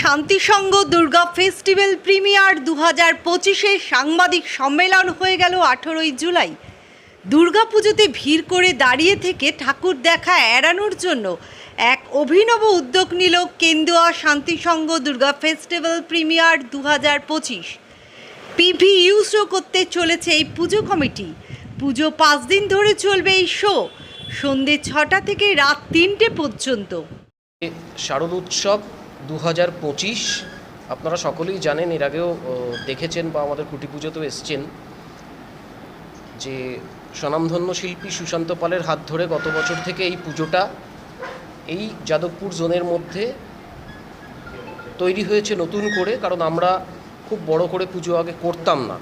শান্তিসংঘ Durga festival premier দু হাজার পঁচিশে সাংবাদিক সম্মেলন হয়ে গেল আঠেরোই জুলাই। দুর্গাপুজোতে ভিড় করে দাঁড়িয়ে থেকে ঠাকুর দেখা এড়ানোর জন্য এক অভিনব উদ্যোগ নিল কেন্দুয়া শান্তিসংঘ দুর্গা ফেস্টিভ্যাল প্রিমিয়ার দু হাজার পঁচিশ। পিভি ইউজও করতে চলেছে এই পুজো কমিটি। পুজো পাঁচ দিন ধরে চলবে এই শো। সন্ধে ছটা থেকে রাত তিনটে পর্যন্ত। শারদ উৎসব দু হাজার পঁচিশ, আপনারা সকলেই জানেন, এর আগেও দেখেছেন বা আমাদের কুটি পুজোতেও এসছেন যে স্বনামধন্য শিল্পী সুশান্ত পালের হাত ধরে গত বছর থেকে এই পুজোটা এই যাদবপুর জোনের মধ্যে তৈরি হয়েছে নতুন করে, কারণ আমরা খুব বড় করে পুজো আগে করতাম না।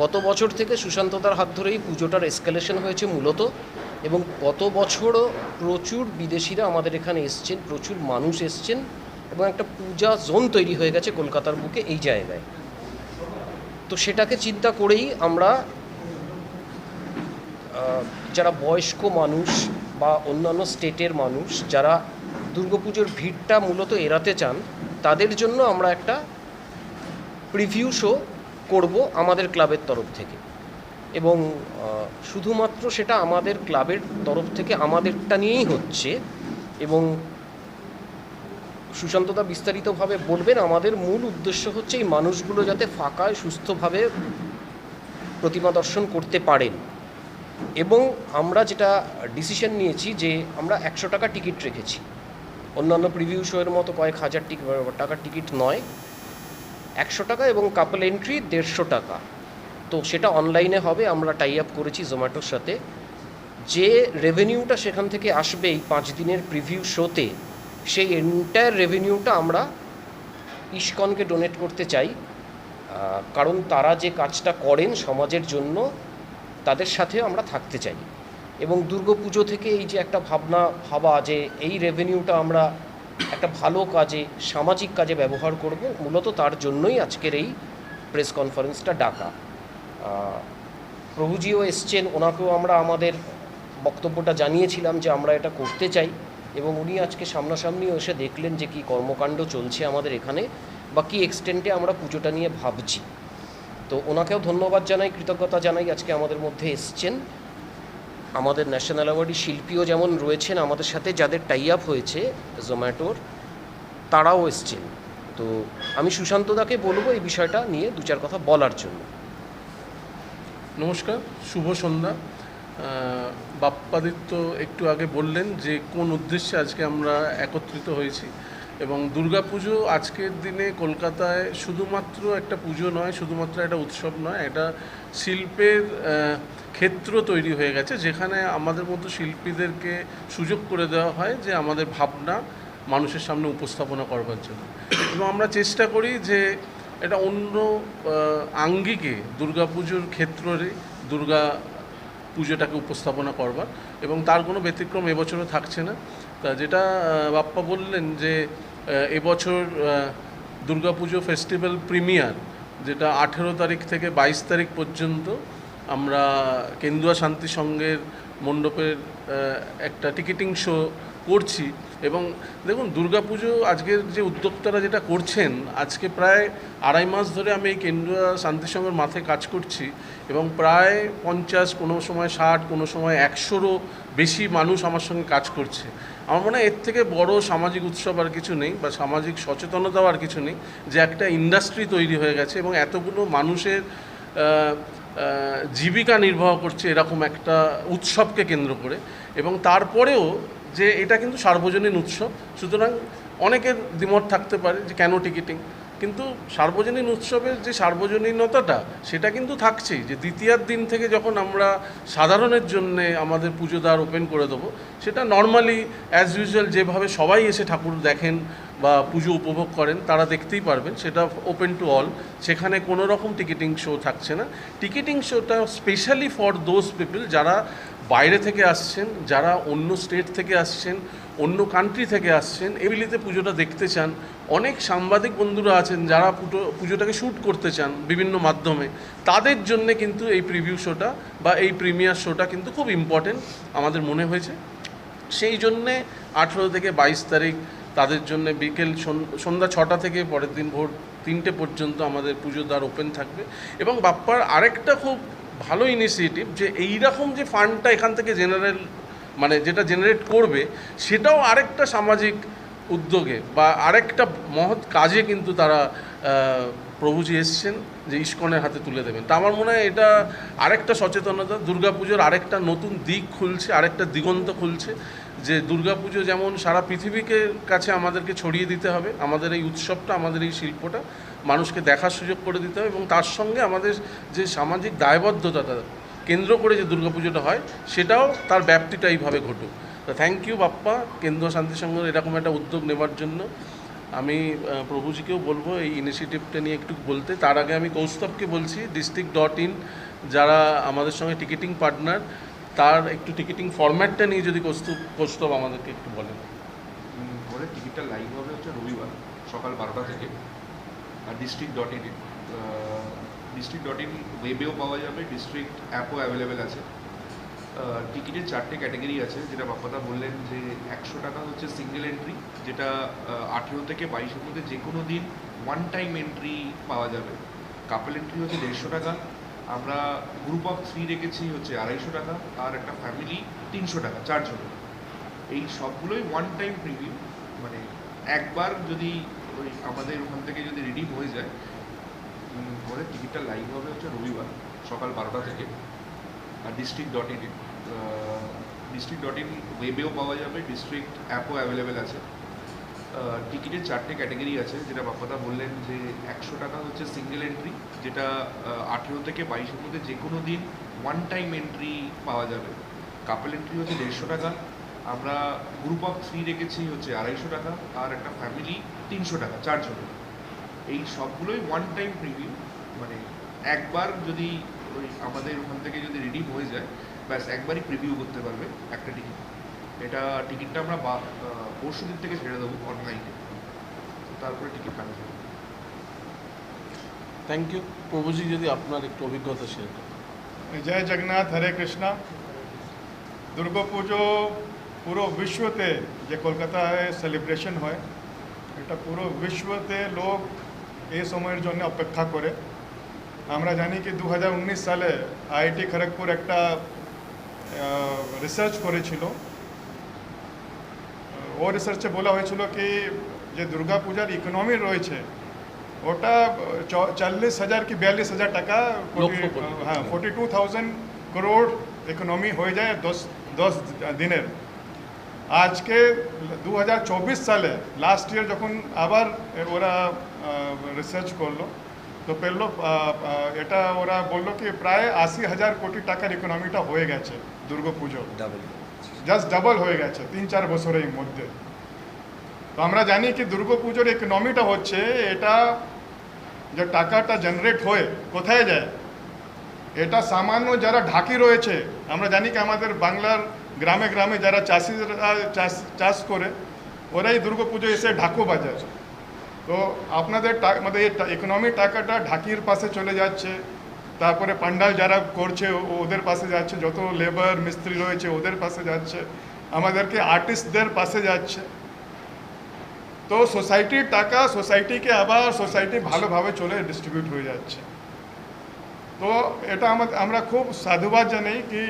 গত বছর থেকে সুশান্ততার হাত ধরেই পুজোটার এসকালেশন হয়েছে মূলত এবং গত বছরও প্রচুর বিদেশিরা আমাদের এখানে এসছেন, প্রচুর মানুষ এসছেন। এবং একটা পূজা জোন তৈরি হয়ে গেছে কলকাতার বুকে এই জায়গায়। তো সেটাকে চিন্তা করেই আমরা যারা বয়স্ক মানুষ বা অন্যান্য স্টেটের মানুষ, যারা দুর্গাপুজোর ভিড়টা মূলত এড়াতে চান, তাদের জন্য আমরা একটা প্রিভিউ শো করব আমাদের ক্লাবের তরফ থেকে। এবং শুধুমাত্র সেটা আমাদের ক্লাবের তরফ থেকে আমাদেরটা নিয়েই হচ্ছে এবং সুশান্তদা বিস্তারিতভাবে বলবেন, আমাদের মূল উদ্দেশ্য হচ্ছে এই মানুষগুলো যাতে ফাঁকায়, সুস্থভাবে প্রতিমা দর্শন করতে পারেন। এবং আমরা যেটা ডিসিশন নিয়েছি যে আমরা একশো টাকা টিকিট রেখেছি। অন্যান্য প্রিভিউ শোয়ের মতো কয়েক হাজার টাকার টিকিট নয়। একশো টাকা এবং কাপল এন্ট্রি দেড়শো টাকা। তো সেটা অনলাইনে হবে, আমরা টাই আপ করেছি জোম্যাটোর সাথে। যে রেভিনিউটা সেখান থেকে আসবে এই পাঁচ দিনের প্রিভিউ শোতে সেই এন্টায়ার রেভিনিউটা আমরা ইস্কনকে ডোনেট করতে চাই কারণ তারা যে কাজটা করেন সমাজের জন্য, তাদের সাথে আমরা থাকতে চাই। এবং দুর্গাপুজো থেকে এই যে একটা ভাবনা, ভাবা যে এই রেভিনিউটা আমরা একটা ভালো কাজে, সামাজিক কাজে ব্যবহার করব, মূলত তার জন্যই আজকের এই প্রেস কনফারেন্সটা ডাকা। প্রভুজিও এসছেন, ওনাকেও আমরা আমাদের বক্তব্যটা জানিয়েছিলাম যে আমরা এটা করতে চাই। এবং উনি আজকে সামনাসামনি এসে দেখলেন যে কি কর্মকাণ্ড চলছে আমাদের এখানে বা কী এক্সটেন্টে আমরা পুজোটা নিয়ে ভাবছি। তো ওনাকেও ধন্যবাদ জানাই, কৃতজ্ঞতা জানাই আজকে আমাদের মধ্যে এসছেন। আমাদের ন্যাশনাল অ্যাওয়ার্ডি শিল্পীও যেমন রয়েছেন, আমাদের সাথে যাদের টাই আপ হয়েছে জোম্যাটোর তারাও এসছেন। তো আমি সুশান্তদাকে বলব এই বিষয়টা নিয়ে দু চার কথা বলার জন্য। নমস্কার, শুভ সন্ধ্যা। বাপ্পাদিত্য একটু আগে বললেন যে কোন উদ্দেশ্যে আজকে আমরা একত্রিত হয়েছি। এবং দুর্গাপুজো আজকের দিনে কলকাতায় শুধুমাত্র একটা পুজো নয়, শুধুমাত্র একটা উৎসব নয়, এটা শিল্পের ক্ষেত্র তৈরি হয়ে গেছে, যেখানে আমাদের মতো শিল্পীদেরকে সুযোগ করে দেওয়া হয় যে আমাদের ভাবনা মানুষের সামনে উপস্থাপনা করবার জন্য। এবং আমরা চেষ্টা করি যে এটা অন্য আঙ্গিকে দুর্গাপুজোর ক্ষেত্রে, দুর্গা পুজোটাকে উপস্থাপনা করবার, এবং তার কোনো ব্যতিক্রম এবছরও থাকছে না। তা যেটা বাপ্পা বললেন যে এবছর দুর্গাপুজো ফেস্টিভ্যাল প্রিমিয়ার, যেটা আঠেরো তারিখ থেকে বাইশ তারিখ পর্যন্ত আমরা কেন্দুয়া শান্তি সংঘের মণ্ডপের একটা টিকিটিং শো করছি এবং দেখুন, দুর্গাপুজো আজকের যে উদ্যোক্তারা যেটা করছেন, আজকে প্রায় আড়াই মাস ধরে আমি এই কেন্দ্রীয় শান্তি সংঘের মাথায় কাজ করছি এবং প্রায় পঞ্চাশ, কোনো সময় ষাট, কোনো সময় একশোরও বেশি মানুষ আমার সঙ্গে কাজ করছে। আমার মনে হয় এর থেকে বড় সামাজিক উৎসব আর কিছু নেই বা সামাজিক সচেতনতাও আর কিছু নেই যে একটা ইন্ডাস্ট্রি তৈরি হয়ে গেছে এবং এতগুলো মানুষের জীবিকা নির্বাহ করছে এরকম একটা উৎসবকে কেন্দ্র করে এবং তারপরেও যে এটা কিন্তু সার্বজনীন উৎসব সুতরাং অনেকের দ্বিমত থাকতে পারে যে কেন টিকিটিং? কিন্তু সার্বজনীন উৎসবের যে সার্বজনীনতাটা, সেটা কিন্তু থাকছেই। যে দ্বিতীয়ার দিন থেকে যখন আমরা সাধারণের জন্য আমাদের পুজো দ্বার ওপেন করে দেবো, সেটা নর্মালি অ্যাজ ইউজুয়াল যেভাবে সবাই এসে ঠাকুর দেখেন বা পুজো উপভোগ করেন, তারা দেখতেই পারবেন। সেটা ওপেন টু অল সেখানে কোনো রকম টিকিটিং শো থাকছে না। টিকিটিং শোটা স্পেশালি ফর দোজ পিপল যারা বাইরে থেকে আসছেন, যারা অন্য স্টেট থেকে আসছেন, অন্য কান্ট্রি থেকে আসছেন এগুলিতে পুজোটা দেখতে চান। অনেক সাংবাদিক বন্ধুরা আছেন যারা পুজো পুজোটাকে শ্যুট করতে চান বিভিন্ন মাধ্যমে। তাদের জন্য কিন্তু এই প্রিভিউ শোটা বা এই প্রিমিয়ার শোটা কিন্তু খুব ইম্পর্টেন্ট আমাদের মনে হয়েছে। সেই জন্যে আঠেরো থেকে বাইশ তারিখ তাদের জন্য বিকেল সন্ধ্যা ছটা থেকে পরের দিন ভোর তিনটে পর্যন্ত আমাদের পুজো দ্বার ওপেন থাকবে। এবং বাপ্পার আরেকটা খুব ভালো ইনিশিয়েটিভ যে এইরকম যে ফান্ডটা এখান থেকে জেনারেল মানে যেটা জেনারেট করবে, সেটাও আরেকটা সামাজিক উদ্যোগে বা আরেকটা মহৎ কাজে কিন্তু তারা প্রভুজি এসছেন যে ইস্কনের হাতে তুলে দেবেন। তা আমার মনে হয় এটা আরেকটা সচেতনতা, দুর্গাপুজোর আরেকটা নতুন দিক খুলছে, আরেকটা দিগন্ত খুলছে, যে দুর্গাপুজো যেমন সারা পৃথিবীকে কাছে আমাদেরকে ছড়িয়ে দিতে হবে, আমাদের এই উৎসবটা, আমাদের এই শিল্পটা মানুষকে দেখার সুযোগ করে দিতে হবে এবং তার সঙ্গে আমাদের যে সামাজিক দায়বদ্ধতা কেন্দ্র করে যে দুর্গাপুজোটা হয়, সেটাও তার ব্যাপ্তিটা এইভাবে ঘটুক। তো থ্যাংক ইউ বাপ্পা কেন্দ্র শান্তি সংঘ এরকম একটা উদ্যোগ নেবার জন্য। আমি প্রভুজিকেও বলব এই ইনিশিয়েটিভটা নিয়ে একটু বলতে। তার আগে আমি কৌস্তবকে বলছি ডিস্ট্রিক্ট ডট ইন যারা আমাদের সঙ্গে টিকিটিং পার্টনার তার একটু টিকিটিং ফরম্যাটটা নিয়ে যদি কৌস্তব কৌস্তব আমাদেরকে একটু বলেন। টিকিটটা লাইভ হবে হচ্ছে রবিবার, সকাল বারোটা থেকে। District dot in district dot in ওয়েবেও পাওয়া যাবে ডিস্ট্রিক্ট অ্যাপও অ্যাভেলেবেল আছে। টিকিটের চারটে ক্যাটাগরি আছে, যেটা বাপ্পাদা বললেন যে একশো টাকা হচ্ছে সিঙ্গেল এন্ট্রি যেটা আঠেরো থেকে বাইশের মধ্যে যে কোনো দিন ওয়ান টাইম এন্ট্রি পাওয়া যাবে। কাপল এন্ট্রি হচ্ছে দেড়শো টাকা, আমরা গ্রুপ অফ থ্রি রেখেছি হচ্ছে আড়াইশো টাকা, আর একটা ফ্যামিলি তিনশো টাকা চারজন এই সবগুলোই ওয়ান টাইম প্রিভিউ মানে একবার যদি ওই আমাদের ওখান থেকে যদি রিডিম হয়ে যায় ঘরের টিকিটটা লাইভ হবে হচ্ছে রবিবার, সকাল বারোটা থেকে। আর district dot in district dot in ওয়েবেও পাওয়া যাবে ডিস্ট্রিক্ট অ্যাপও অ্যাভেলেবেল আছে। টিকিটের চারটে ক্যাটাগরি আছে, যেটা বাপ্পাদা বললেন যে একশো টাকা হচ্ছে সিঙ্গেল এন্ট্রি যেটা আঠেরো থেকে বাইশের মধ্যে যে কোনো দিন ওয়ান টাইম এন্ট্রি পাওয়া যাবে। কাপল এন্ট্রি হচ্ছে দেড়শো টাকা আমরা গ্রুপ অফ থ্রি রেখেছি হচ্ছে আড়াইশো টাকা আর একটা ফ্যামিলি তিনশো টাকা চারজন। এই সবগুলোই ওয়ান টাইম প্রিভিউ মানে একবার যদি ওই আমাদের ওখান থেকে যদি রিডিম হয়ে যায় ব্যাস একবারই প্রিভিউ করতে পারবে একটা টিকিট এটা টিকিটটা আমরা বা পরশু দিন থেকে ছেড়ে দেবো অনলাইনে তারপরে টিকিট কাটা যাবে থ্যাংক ইউ প্রভুজি যদি আপনার একটু অভিজ্ঞতা শেয়ার করেন জয় জগন্নাথ হরে কৃষ্ণ। দুর্গাপুজো পুরো বিশ্বতে যে কলকাতায় সেলিব্রেশন হয় এটা পুরো বিশ্বতে লোক এই সময়ের জন্য অপেক্ষা করে। আমরা জানি কি দু হাজার উনিশ সালে আইআইটি খড়গপুর একটা রিসার্চ করেছিল। ও রিসার্চে বলা হয়েছিল কি যে দুর্গাপূজার ইকোনমি রয়েছে ওটা চল্লিশ হাজার কি বিয়াল্লিশ হাজার টাকা। হ্যাঁ forty two thousand crore economy হয়ে যায় দশ দশ দিনের। আজকে দু হাজার চব্বিশ সালে লাস্ট ইয়ার যখন আবার ওরা রিসার্চ করল তো পেল এটা ওরা বলল কি প্রায় আশি হাজার কোটি টাকার ইকোনমিটা হয়ে গেছে দুর্গাপুজো জাস্ট ডাবল হয়ে গেছে তিন চার বছরের মধ্যে। তো আমরা জানি কি দুর্গাপুজোর ইকোনমিটা হচ্ছে এটা যে টাকাটা জেনারেট হয়ে কোথায় যায় এটা সামান্য যারা ঢাকি রয়েছে আমরা জানি কি আমাদের বাংলার গ্রামে গ্রামে যারা চাষিরা, চাষ চাষ করে, ওরাই দুর্গাপুজো এসে ঢাকু বাজায়। তো আপনাদের মানে ইকোনমি টাকাটা ঢাকির পাশে চলে যাচ্ছে। তারপরে পান্ডাল যারা করছে ওদের পাশে যাচ্ছে। যত লেবার মিস্ত্রি রয়েছে, ওদের পাশে যাচ্ছে। আমাদেরকে আর্টিস্টদের পাশে যাচ্ছে। তো সোসাইটির টাকা সোসাইটিকে আবার সোসাইটি ভালোভাবে চলে ডিস্ট্রিবিউট হয়ে যাচ্ছে। তো এটা আমরা খুব সাধুবাদ জানাই কি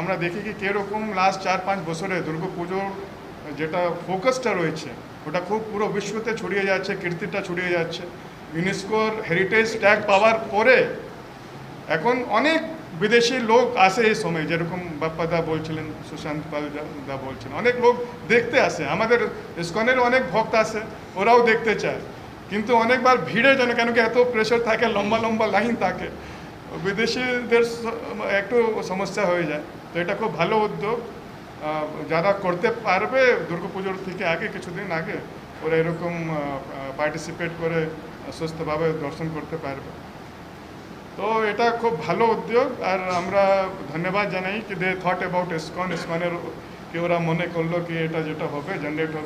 আমরা দেখি কি কীরকম লাস্ট চার পাঁচ বছরে দুর্গা পুজোর যেটা ফোকাসটা রয়েছে, ওটা খুব পুরো বিশ্বতে ছড়িয়ে যাচ্ছে, কীর্তিটা ছড়িয়ে যাচ্ছে। ইউনেস্কোর হেরিটেজ ট্যাগ পাওয়ার পরে এখন অনেক বিদেশি লোক আসে এই সময়, যেরকম বাপ্পাদা বলছিলেন, সুশান্ত পাল দা বলছিলেন অনেক লোক দেখতে আসে। আমাদের ইস্কনের অনেক ভক্ত আসে, ওরাও দেখতে চায়। কিন্তু অনেকবার ভিড়ের জন্য, কেন কি এত প্রেশার থাকে, লম্বা লম্বা লাইন থাকে, বিদেশিদের একটু সমস্যা হয়ে যায়। তো এটা খুব ভালো উদ্যোগ। যারা করতে পারবে দুর্গাপুজোর থেকে আগে, কিছুদিন আগে ওরা এরকম পার্টিসিপেট করে সুস্থভাবে দর্শন করতে পারবে। তো এটা খুব ভালো উদ্যোগ, আর আমরা ধন্যবাদ জানাই, কি দে থট অ্যাবাউট ইসকন। ইসকনের কি ওরা মনে করল কি এটা যেটা হবে জেনারেট